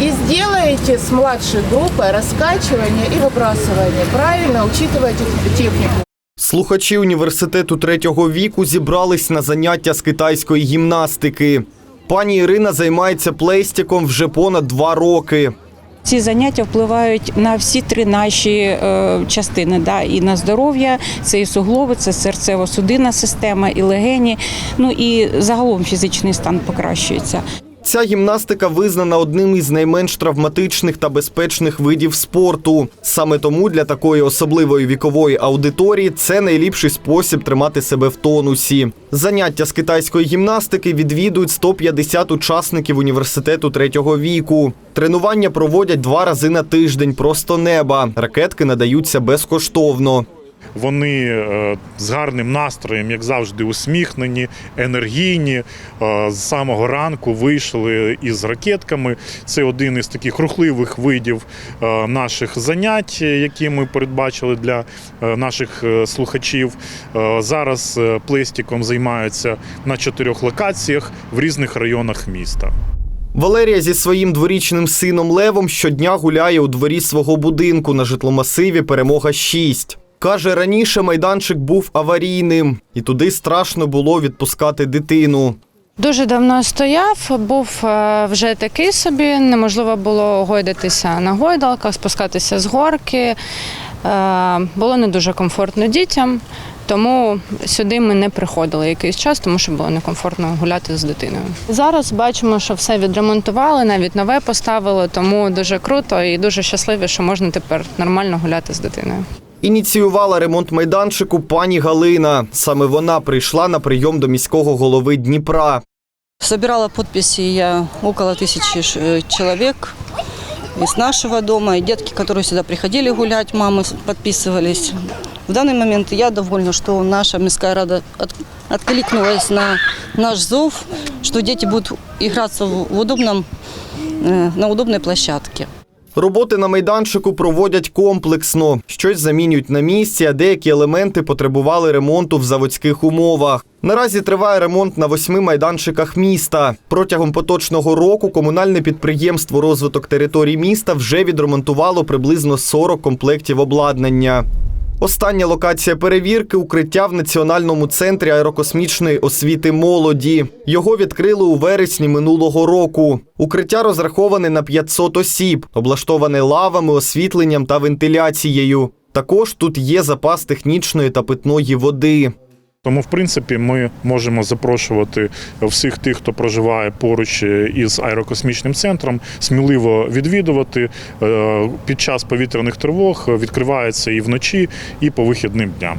И сделаете с младшей группой раскачивание и выбрасывание. Правильно учитывайте технику. Слухачі університету третього віку зібрались на заняття з китайської гімнастики. Пані Ірина займається плейстиком вже понад два роки. Ці заняття впливають на всі три наші е, частини, да, і на здоров'я, це і суглоби, це серцево-судинна система, і легені, ну і загалом фізичний стан покращується. Ця гімнастика визнана одним із найменш травматичних та безпечних видів спорту. Саме тому для такої особливої вікової аудиторії це найліпший спосіб тримати себе в тонусі. Заняття з китайської гімнастики відвідують 150 учасників університету третього віку. Тренування проводять два рази на тиждень просто неба. Ракетки надаються безкоштовно. Вони е, з гарним настроєм, як завжди, усміхнені, енергійні. Е, З самого ранку вийшли із ракетками. Це один із таких рухливих видів е, наших занять, які ми передбачили для наших слухачів. Зараз плестиком займаються на чотирьох локаціях в різних районах міста. Валерія зі своїм дворічним сином Левом щодня гуляє у дворі свого будинку на житломасиві Перемога 6. Каже, раніше майданчик був аварійним, і туди страшно було відпускати дитину. Дуже давно стояв, був е, вже такий собі, неможливо було гойдатися на гойдалках, спускатися з горки. Е, Було не дуже комфортно дітям, тому сюди ми не приходили якийсь час, тому що було некомфортно гуляти з дитиною. Зараз бачимо, що все відремонтували, навіть нове поставили, тому дуже круто і дуже щасливі, що можна тепер нормально гуляти з дитиною. Ініціювала ремонт майданчику пані Галина. Саме вона прийшла на прийом до міського голови Дніпра. Собирала подписи я около тысячи ш- э, человек из нашего дома, и детки, которые сюда приходили гулять, мамы с- подписывались. В данный момент я довольна, что наша міська рада от- откликнулась на наш зов, что дети будут играться в в удобном, э, на удобной площадке. Роботи на майданчику проводять комплексно. Щось замінюють на місці, а деякі елементи потребували ремонту в заводських умовах. Наразі триває ремонт на восьми майданчиках міста. Протягом поточного року комунальне підприємство розвиток територій міста вже відремонтувало приблизно 40 комплектів обладнання. Остання локація перевірки укриття в Національному центрі аерокосмічної освіти молоді. Його відкрили у вересні минулого року. Укриття розраховане на 500 осіб, облаштоване лавами, освітленням та вентиляцією. Також тут є запас технічної та питної води. Тому, в принципі, ми можемо запрошувати всіх тих, хто проживає поруч із аерокосмічним центром, сміливо відвідувати Е, під час повітряних тривог. Відкривається і вночі, і по вихідним дням.